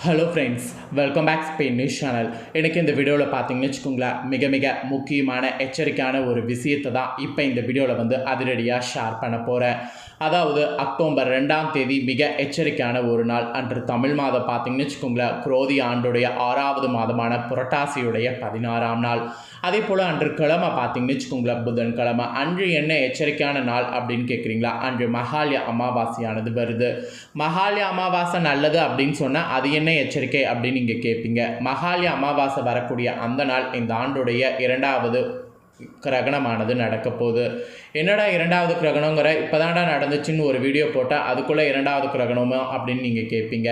Hello friends welcome back Spain news channel எனக்கு இந்த வீடியோவில் பார்த்தீங்கன்னு வச்சுக்கோங்களேன் மிக மிக முக்கியமான எச்சரிக்கையான ஒரு விஷயத்தை தான் இப்போ இந்த வீடியோவில் வந்து அதிரடியாக ஷேர் பண்ண போகிறேன் அதாவது அக்டோபர் ரெண்டாம் தேதி மிக எச்சரிக்கையான ஒரு நாள். அன்று தமிழ் மாதம் பார்த்தீங்கன்னு வச்சுக்கோங்களேன் குரோதி ஆண்டுடைய ஆறாவது மாதமான புரட்டாசியுடைய பதினாறாம் நாள். அதே போல் அன்று கிழமை பார்த்தீங்கன்னு வச்சுக்கோங்களேன் புதன்கிழமை. அன்று என்ன எச்சரிக்கையான நாள் அப்படின்னு கேட்குறீங்களா அன்று மகாலய அமாவாசையானது வருது. மகாலய அமாவாசை நல்லது அப்படின்னு சொன்னால் அது என்ன எச்சரிக்கை அப்படின்னு நீங்கள் கேட்பீங்க மகாலய அமாவாசை வரக்கூடிய அந்த நாள் இந்த ஆண்டுடைய இரண்டாவது கிரகணமானது நடக்க போகுது என்னடா இரண்டாவது கிரகணங்கிற இப்போதான்டா நடந்துச்சுன்னு ஒரு வீடியோ போட்டால் அதுக்குள்ளே இரண்டாவது கிரகணமோ அப்படின்னு நீங்கள் கேட்பீங்க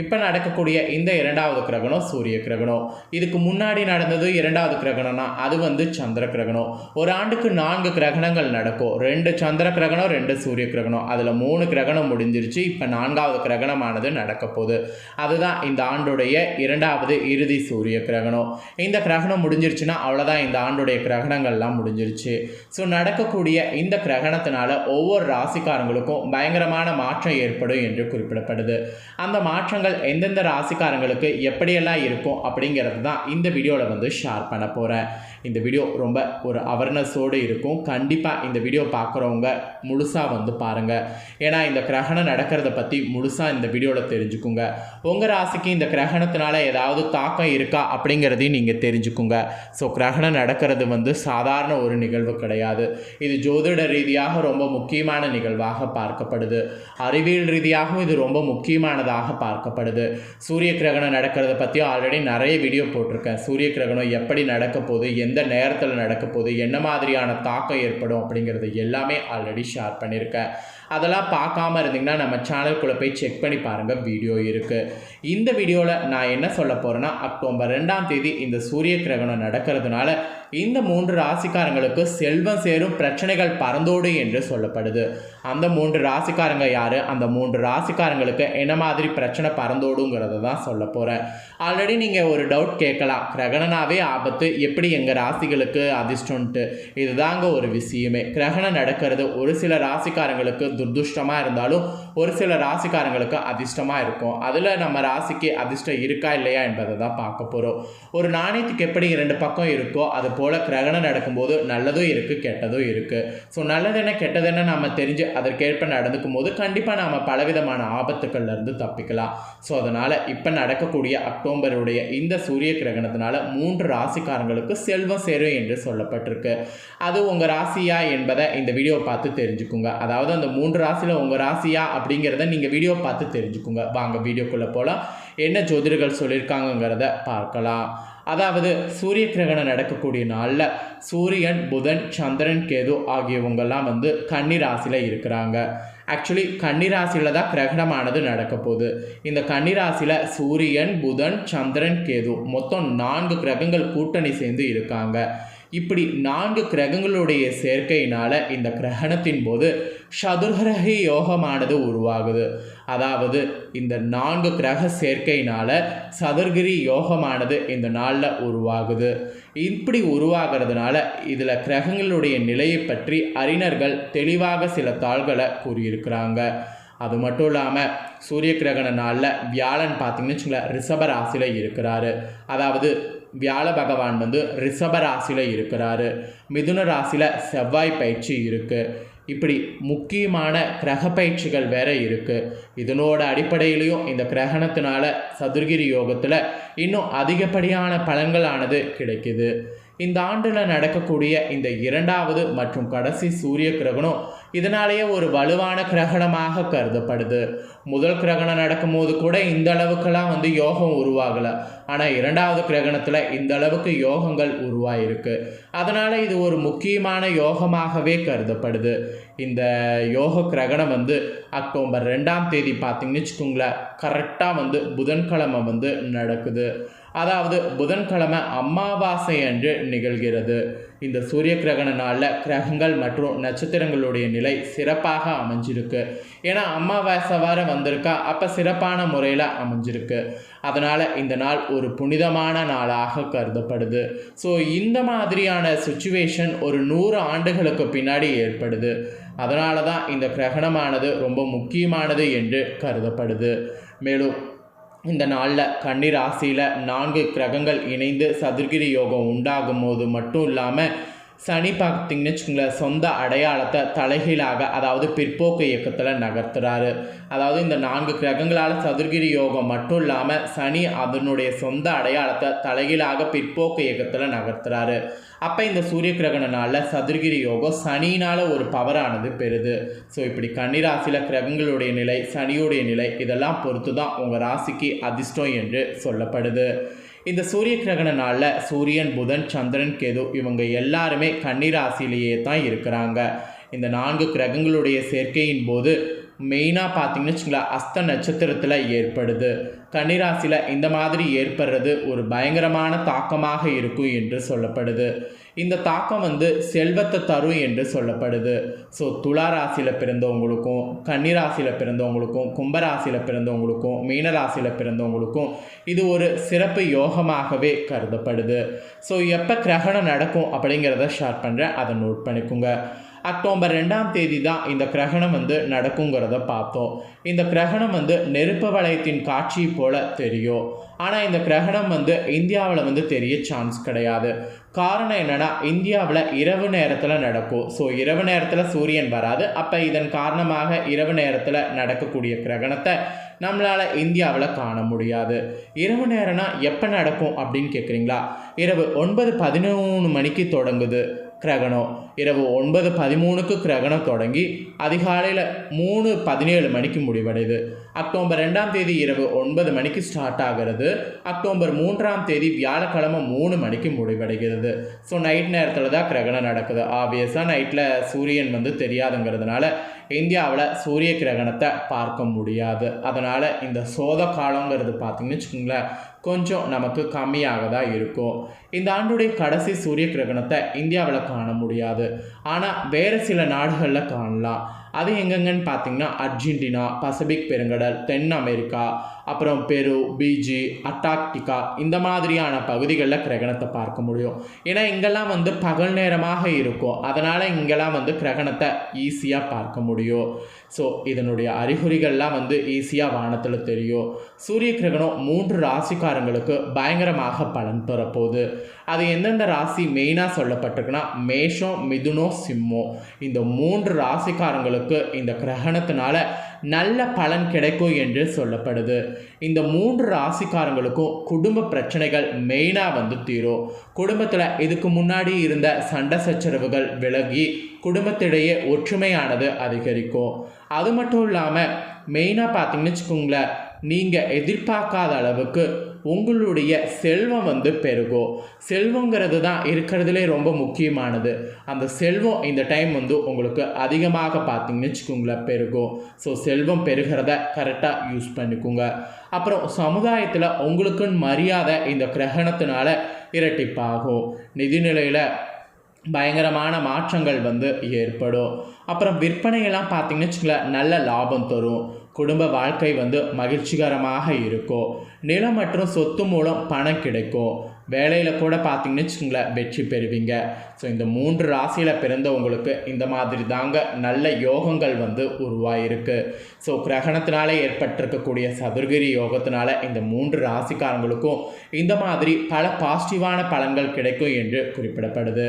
இப்போ நடக்கக்கூடிய இந்த இரண்டாவது கிரகணம் சூரிய கிரகணம். இதுக்கு முன்னாடி நடந்தது இரண்டாவது கிரகணம்னா அது வந்து சந்திர கிரகணம். ஒரு ஆண்டுக்கு நான்கு கிரகணங்கள் நடக்கும். ரெண்டு சந்திர கிரகணம் ரெண்டு சூரிய கிரகணம். அதில் மூணு கிரகணம் முடிஞ்சிருச்சு. இப்போ நான்காவது கிரகணமானது நடக்க போகுது அதுதான் இந்த ஆண்டுடைய இரண்டாவது இறுதி சூரிய கிரகணம். இந்த கிரகணம் முடிஞ்சிருச்சுன்னா அவ்வளோதான் இந்த ஆண்டுடைய கிரகணங்கள். கிரகணங்கள்லாம் முடிஞ்சிருச்சு. ஸோ நடக்கக்கூடிய இந்த கிரகணத்தினால ஒவ்வொரு ராசிக்காரங்களுக்கும் பயங்கரமான மாற்றம் ஏற்படும் என்று குறிப்பிடப்படுது. அந்த மாற்றங்கள் எந்தெந்த ராசிக்காரங்களுக்கு எப்படியெல்லாம் இருக்கும் அப்படிங்கிறது தான் இந்த வீடியோவில் வந்து ஷேர் பண்ண போகிறேன் இந்த வீடியோ ரொம்ப ஒரு அவேர்னஸோடு இருக்கும். கண்டிப்பாக இந்த வீடியோ பார்க்குறவங்க முழுசாக வந்து பாருங்கள் ஏன்னா இந்த கிரகணம் நடக்கிறத பற்றி முழுசாக இந்த வீடியோவில் தெரிஞ்சுக்குங்க. உங்கள் ராசிக்கு இந்த கிரகணத்தினால ஏதாவது தாக்கம் இருக்கா அப்படிங்கிறதையும் நீங்கள் தெரிஞ்சுக்குங்க. ஸோ கிரகணம் நடக்கிறது வந்து சாதாரண ஒரு நிகழ்வு கிடையாது. இது ஜோதிட ரீதியாக ரொம்ப முக்கியமான நிகழ்வாக பார்க்கப்படுது. அறிவியல் ரீதியாகவும் இது ரொம்ப முக்கியமானதாக பார்க்கப்படுது. சூரிய கிரகணம் நடக்கிறத பற்றியும் ஆல்ரெடி நிறைய வீடியோ போட்டிருக்கேன். சூரிய கிரகணம் எப்படி நடக்க போகுது எந்த நேரத்தில் நடக்க போகுது என்ன மாதிரியான தாக்கம் ஏற்படும் அப்படிங்கிறது எல்லாமே ஆல்ரெடி ஷேர் பண்ணியிருக்கேன். அதெல்லாம் பார்க்காம இருந்தீங்கன்னா நம்ம சேனல்குள்ளே போய் செக் பண்ணி பாருங்கள் வீடியோ இருக்குது இந்த வீடியோவில் நான் என்ன சொல்ல போகிறேன்னா அக்டோபர் ரெண்டாம் தேதி இந்த சூரிய கிரகணம் நடக்கிறதுனால இந்த மூன்று ராசிக்காரங்களுக்கு செல்வம் சேரும் பிரச்சனைகள் பறந்தோடு என்று சொல்லப்படுது. அந்த மூன்று ராசிக்காரங்க யார்? அந்த மூன்று ராசிக்காரங்களுக்கு என்ன மாதிரி பிரச்சனை பறந்தோடுங்கிறத தான் சொல்ல போகிறேன் ஆல்ரெடி நீங்கள் ஒரு டவுட் கேட்கலாம். கிரகணனாவே ஆபத்து. எப்படி எங்கள் ராசிகளுக்கு அதிர்ஷ்டன்ட்டு இதுதாங்க ஒரு விஷயமே. கிரகணம் நடக்கிறது. ஒரு சில ராசிக்காரங்களுக்கு துர்துஷ்டமாக இருந்தாலும் ஒரு சில ராசிக்காரங்களுக்கு அதிர்ஷ்டமாக இருக்கும். அதில் நம்ம ராசிக்கு அதிர்ஷ்டம் இருக்கா இல்லையா என்பதை தான் பார்க்க போகிறோம் ஒரு நாணயத்துக்கு எப்படி இரண்டு பக்கம் இருக்கோ அது போல் கிரகணம் நடக்கும்போது நல்லதும் இருக்குது கெட்டதும் இருக்குது ஸோ நல்லது என்ன கெட்டது என்ன நம்ம தெரிஞ்சு அதற்கேற்ப நடந்துக்கும் போது கண்டிப்பாக நாம் பலவிதமான ஆபத்துக்கள்லேருந்து தப்பிக்கலாம். ஸோ அதனால் இப்போ நடக்கக்கூடிய அக்டோபருடைய இந்த சூரிய கிரகணத்தினால மூன்று ராசிக்காரங்களுக்கு செல்வம் சேரும் என்று சொல்லப்பட்டிருக்கு. அது உங்கள் ராசியா என்பதை இந்த வீடியோ பார்த்து தெரிஞ்சுக்குங்க. அதாவது அந்த மூன்று ராசியில் உங்கள் ராசியா அப்படிங்கிறத நீங்கள் வீடியோ பார்த்து தெரிஞ்சுக்குங்க. வாங்க வீடியோக்குள்ளே போகலாம் என்ன ஜோதிடர்கள் சொல்லியிருக்காங்கங்கிறத பார்க்கலாம். அதாவது சூரிய கிரகணம் நடக்கக்கூடிய நாளில் சூரியன் புதன் சந்திரன் கேது ஆகியவங்கெல்லாம் வந்து கன்னி ராசியில் இருக்கிறாங்க. ஆக்சுவலி கன்னிராசியில் தான் கிரகணமானது நடக்க போகுது. இந்த கன்னிராசியில் சூரியன் புதன் சந்திரன் கேது மொத்தம் நான்கு கிரகங்கள் கூட்டணி சேர்ந்து இருக்காங்க. இப்படி நான்கு கிரகங்களுடைய சேர்க்கையினால் இந்த கிரகணத்தின் போது சதுர்கிரகி யோகமானது உருவாகுது. அதாவது இந்த நான்கு கிரக சேர்க்கையினால் சதுர்கிரி யோகமானது இந்த நாளில் உருவாகுது. இப்படி உருவாகிறதுனால இதில் கிரகங்களுடைய நிலையை பற்றி அறிஞர்கள் தெளிவாக சில தாள்களை கூறியிருக்கிறாங்க. அது மட்டும் இல்லாமல் சூரிய கிரகண நாளில் வியாழன் பார்த்தீங்கன்னு வச்சுங்களேன் ரிஷப ராசியில் இருக்கிறாரு. அதாவது வியாழ பகவான் வந்து ரிஷப ராசியில் இருக்கிறாரு. மிதுன ராசியில் செவ்வாய் பயிற்சி இருக்குது இப்படி முக்கியமான கிரக பயிற்சிகள் வேற இருக்குது இதனோட அடிப்படையிலையும் இந்த கிரகணத்தினால சதுர்கிரி யோகத்தில் இன்னும் அதிகப்படியான பலன்களானது கிடைக்குது. இந்த ஆண்டில் நடக்கக்கூடிய இந்த இரண்டாவது மற்றும் கடைசி சூரிய கிரகணம் இதனாலேயே ஒரு வலுவான கிரகணமாக கருதப்படுது. முதல் கிரகணம் நடக்கும்போது கூட இந்த அளவுக்கெல்லாம் வந்து யோகம் உருவாகலை. ஆனால் இரண்டாவது கிரகணத்தில் இந்த அளவுக்கு யோகங்கள் உருவாயிருக்கு. அதனால் இது ஒரு முக்கியமான யோகமாகவே கருதப்படுது. இந்த யோக கிரகணம் வந்து அக்டோபர் ரெண்டாம் தேதி பார்த்தீங்கன்னு வச்சுக்கோங்களேன் கரெக்டாக வந்து புதன்கிழமை வந்து நடக்குது. அதாவது புதன்கிழமை அமாவாசை அன்று நிகழ்கிறது. இந்த சூரிய கிரகண நாளில் கிரகங்கள் மற்றும் நட்சத்திரங்களுடைய நிலை சிறப்பாக அமைஞ்சிருக்கு. ஏன்னா அமாவாசை வார வந்திருக்கா அப்போ சிறப்பான முறையில் அமைஞ்சிருக்கு. அதனால் இந்த நாள் ஒரு புனிதமான நாளாக கருதப்படுது. ஸோ இந்த மாதிரியான சுச்சுவேஷன் ஒரு நூறு ஆண்டுகளுக்கு பின்னாடி ஏற்படுது. அதனால தான் இந்த கிரகணமானது ரொம்ப முக்கியமானது என்று கருதப்படுது. மேலும் இந்த நாளில் கன்னி ராசியில் நான்கு கிரகங்கள் இணைந்து சதுர்கிரி யோகம் உண்டாகும் போது மட்டும் இல்லாமல் சனி பார்த்தீங்கன்னு வச்சுக்கோங்களேன் சொந்த அடையாளத்தை தலைகீழாக அதாவது பிற்போக்கு இயக்கத்தில் நகர்த்துறாரு. அதாவது இந்த நான்கு கிரகங்களால் சதுர்கிரி யோகம் மட்டும் இல்லாமல் சனி அதனுடைய சொந்த அடையாளத்தை தலைகீழாக பிற்போக்கு இயக்கத்தில் நகர்த்துறாரு. அப்போ இந்த சூரிய கிரகண நாளில் சதுர்கிரி யோகம் சனியினால் ஒரு பவரானது பெறுது. ஸோ இப்படி கன்னிராசியில் கிரகங்களுடைய நிலை சனியுடைய நிலை இதெல்லாம் பொறுத்து தான் உங்கள் ராசிக்கு அதிர்ஷ்டம் என்று சொல்லப்படுது. இந்த சூரிய கிரகண நாளில் சூரியன் புதன் சந்திரன் கேது இவங்க எல்லாருமே கன்னிராசிலேயே தான் இருக்கிறாங்க. இந்த நான்கு கிரகங்களுடைய சேர்க்கையின் போது மெயினாக பார்த்தீங்கன்னு வச்சுங்களேன் அஸ்த நட்சத்திரத்தில் ஏற்படுது. கன்னிராசியில் இந்த மாதிரி ஏற்படுறது ஒரு பயங்கரமான தாக்கமாக இருக்கும் என்று சொல்லப்படுது. இந்த தாக்கம் வந்து செல்வத்தை தரும் என்று சொல்லப்படுது. ஸோ துலா ராசியில் பிறந்தவங்களுக்கும் கன்னிராசியில் பிறந்தவங்களுக்கும் கும்பராசியில் பிறந்தவங்களுக்கும் மீனராசியில் பிறந்தவங்களுக்கும் இது ஒரு சிறப்பு யோகமாகவே கருதப்படுது. ஸோ எப்போ கிரகணம் நடக்கும் அப்படிங்கிறத ஷேர் பண்ணுறேன் அதை நோட் பண்ணிக்கோங்க. அக்டோபர் ரெண்டாம் தேதி தான் இந்த கிரகணம் வந்து நடக்குங்கிறத பார்த்தோம். இந்த கிரகணம் வந்து நெருப்பு வளையத்தின் காட்சி போல தெரியும். ஆனால் இந்த கிரகணம் வந்து இந்தியாவில் வந்து தெரிய சான்ஸ் கிடையாது. காரணம் என்னென்னா இந்தியாவில் இரவு நேரத்தில் நடக்கும். ஸோ இரவு நேரத்தில் சூரியன் வராது. அப்போ இதன் காரணமாக இரவு நேரத்தில் நடக்கக்கூடிய கிரகணத்தை நம்மளால் இந்தியாவில் காண முடியாது. இரவு நேரம்னா எப்போ நடக்கும் அப்படின்னு கேட்குறீங்களா இரவு ஒன்பது பதினொன்று மணிக்கு தொடங்குது. கிரகணம். இரவு ஒன்பது பதிமூணுக்கு கிரகணம் தொடங்கி அதிகாலையில் மூணு பதினேழு மணிக்கு முடிவடையுது. அக்டோபர் ரெண்டாம் தேதி இரவு ஒன்பது மணிக்கு ஸ்டார்ட் ஆகிறது. அக்டோபர் மூன்றாம் தேதி வியாழக்கிழமை மூணு மணிக்கு முடிவடைகிறது. ஸோ நைட் நேரத்தில் தான் கிரகணம் நடக்குது. ஆப்வியஸாக நைட்டில் சூரியன் வந்து தெரியாதுங்கிறதுனால இந்தியாவில் சூரிய கிரகணத்தை பார்க்க முடியாது. அதனால் இந்த சோத காலங்கிறது பார்த்திங்கன்னு வச்சுக்கோங்களேன் கொஞ்சம் நமக்கு கம்மியாக தான் இருக்கும். இந்த ஆண்டுடைய கடைசி சூரிய கிரகணத்தை இந்தியாவில் காண முடியாது. ஆனால் வேறு சில நாடுகளில் காணலாம். அது எங்கெங்கன்னு பார்த்தீங்கன்னா அர்ஜென்டினா பசிபிக் பெருங்கடல் தென் அமெரிக்கா அப்புறம் பெரு பீஜி அட்டாக்டிகா இந்த மாதிரியான பகுதிகளில் கிரகணத்தை பார்க்க முடியும். ஏன்னா இங்கெல்லாம் வந்து பகல் நேரமாக இருக்கும். அதனால் இங்கெல்லாம் வந்து கிரகணத்தை ஈஸியாக பார்க்க முடியும். ஸோ இதனுடைய அறிகுறிகள்லாம் வந்து ஈஸியாக வானத்தில் தெரியும். சூரிய கிரகணம் மூன்று ராசிக்காரங்களுக்கு பயங்கரமாக பலன் பெறப்போகுது. அது எந்தெந்த ராசி மெயினாக சொல்லப்பட்டிருக்குன்னா மேஷம் மிதுனோ சிம்மோ இந்த மூன்று ராசிக்காரங்களுக்கு இந்த கிரகணத்தினால நல்ல பலன் கிடைக்கும் என்று சொல்லப்படுது. இந்த மூன்று ராசிக்காரங்களுக்கும் குடும்ப பிரச்சனைகள் மெயினாக வந்து தீரும். குடும்பத்தில் இதுக்கு முன்னாடி இருந்த சண்டை சச்சரவுகள் விலகி குடும்பத்திடையே ஒற்றுமையானது அதிகரிக்கும். அது மட்டும் இல்லாமல் மெயினாக பார்த்தீங்கன்னு வச்சுக்கோங்களேன் நீங்கள் எதிர்பார்க்காத அளவுக்கு உங்களுடைய செல்வம் வந்து பெருகும் செல்வங்கிறது தான் இருக்கிறதுலே ரொம்ப முக்கியமானது. அந்த செல்வம் இந்த டைம் வந்து உங்களுக்கு அதிகமாக பார்த்தீங்கன்னு வச்சுக்கோங்களேன் பெருகும் ஸோ செல்வம் பெருகிறத கரெக்டாக யூஸ் பண்ணிக்கோங்க. அப்புறம் சமுதாயத்தில் உங்களுக்குன்னு மரியாதை இந்த கிரகணத்தினால இரட்டிப்பாகும். நிதிநிலையில் பயங்கரமான மாற்றங்கள் வந்து ஏற்படும். அப்புறம் விற்பனையெல்லாம் பார்த்தீங்கன்னு வச்சுக்கல நல்ல லாபம் தரும். குடும்ப வாழ்க்கை வந்து மகிழ்ச்சிகரமாக இருக்கும் நிலம் மற்றும் சொத்து மூலம் பணம் கிடைக்கும் வேலையில் கூட பார்த்தீங்கன்னு வச்சுக்கோங்களேன் வெற்றி பெறுவீங்க. ஸோ இந்த மூன்று ராசியில் பிறந்தவங்களுக்கு இந்த மாதிரி தாங்க நல்ல யோகங்கள் வந்து உருவாயிருக்கு. ஸோ கிரகணத்தினால ஏற்பட்டிருக்கக்கூடிய சதுர்கிரி யோகத்தினால இந்த மூன்று ராசிக்காரங்களுக்கும் இந்த மாதிரி பல பாசிட்டிவான பலன்கள் கிடைக்கும் என்று குறிப்பிடப்படுது.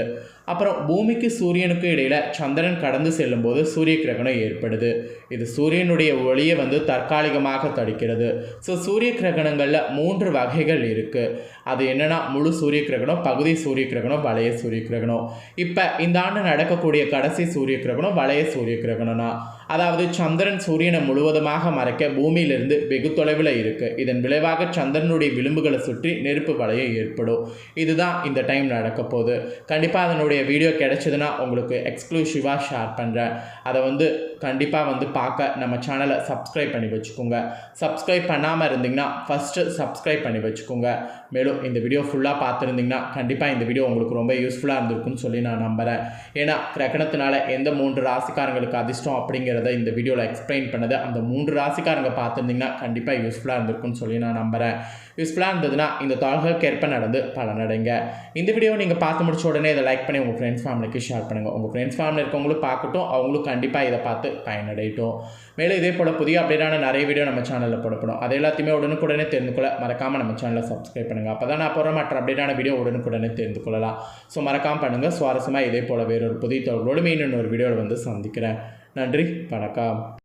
அப்புறம் பூமிக்கு சூரியனுக்கு இடையில் சந்திரன் கடந்து செல்லும்போது சூரிய கிரகணம் ஏற்படுது. இது சூரியனுடைய ஒளியை வந்து தற்காலிகமாக தடுக்கிறது. ஸோ சூரிய கிரகணங்களில் மூன்று வகைகள் இருக்குது அது என்னென்னா முழு சூரிய கிரகணம் பகுதி சூரிய கிரகணம் வளைய சூரிய கிரகணம். இப்போ இந்த ஆண்டு நடக்கக்கூடிய கடைசி சூரிய கிரகணம் வளைய சூரிய கிரகணம்னா. அதாவது சந்திரன் சூரியனை முழுவதுமாக மறைக்க பூமியிலிருந்து வெகு தொலைவில் இருக்குது இதன் விளைவாக சந்திரனுடைய விளிம்புகளை சுற்றி நெருப்பு வளையம் ஏற்படும். இதுதான் இந்த டைம் நடக்க போகுது. கண்டிப்பாக அதனுடைய வீடியோ கிடைச்சதுன்னா உங்களுக்கு எக்ஸ்க்ளூசிவாக ஷேர் பண்ணுறேன் அதை வந்து கண்டிப்பாக வந்து பார்க்க நம்ம சேனலை சப்ஸ்கிரைப் பண்ணி வச்சுக்கோங்க. சப்ஸ்கிரைப் பண்ணாமல் இருந்தீங்கன்னா ஃபஸ்ட்டு சப்ஸ்கிரைப் பண்ணி வச்சுக்கோங்க. மேலும் இந்த வீடியோ ஃபுல்லாக பார்த்துருந்தீங்கன்னா கண்டிப்பாக இந்த வீடியோ உங்களுக்கு ரொம்ப யூஸ்ஃபுல்லாக இருந்திருக்குன்னு சொல்லி நான் நம்புகிறேன் ஏன்னா கிரகணத்தினால எந்த மூன்று ராசிக்காரங்களுக்கு அதிர்ஷ்டம் அப்படிங்கிறத இந்த வீடியோவில் எக்ஸ்பிளைன் பண்ணது. அந்த மூன்று ராசிக்காரங்க பார்த்துருந்தீங்கன்னா கண்டிப்பாக யூஸ்ஃபுல்லாக இருந்திருக்குன்னு சொல்லி நான் நம்புகிறேன் யூஸ்ஃபுல்லாக இருந்ததுன்னா இந்த தாள்களுக்கு ஏற்ப நடந்து பலனடைங்க. இந்த வீடியோ நீங்கள் பார்த்து முடிச்ச உடனே இதை லைக் பண்ணி உங்கள் ஃப்ரெண்ட்ஸ் ஃபேமிலிக்கு ஷேர் பண்ணுங்கள் உங்கள் ஃப்ரெண்ட்ஸ் ஃபேமிலி இருக்கவங்களும் பார்க்கட்டும் அவங்களும் கண்டிப்பாக இதை பார்த்து பயனடையட்டும். மேலும் இதே போல் புதிய அப்டேட்டான நிறைய வீடியோ நம்ம சேனலில் போடப்படும். அது எல்லாத்தையுமே உடனுக்குடனே தெரிந்து கொள்ள மறக்காமல் நம்ம சேனலை சப்ஸ்கிரைப் பண்ணுங்கள் அப்போ தான் நான் போகிற மற்ற அப்டேட்டான வீடியோ உடனுக்குடனே தெரிந்து கொள்ளலாம் ஸோ மறக்காமல் பண்ணுங்கள் சுவாரஸ்யமாக இதே போல் வேறொரு புதிய தொடர்களோடு மீன் ஒரு வீடியோவில் வந்து சந்திக்கிறேன். நன்றி வணக்கம்.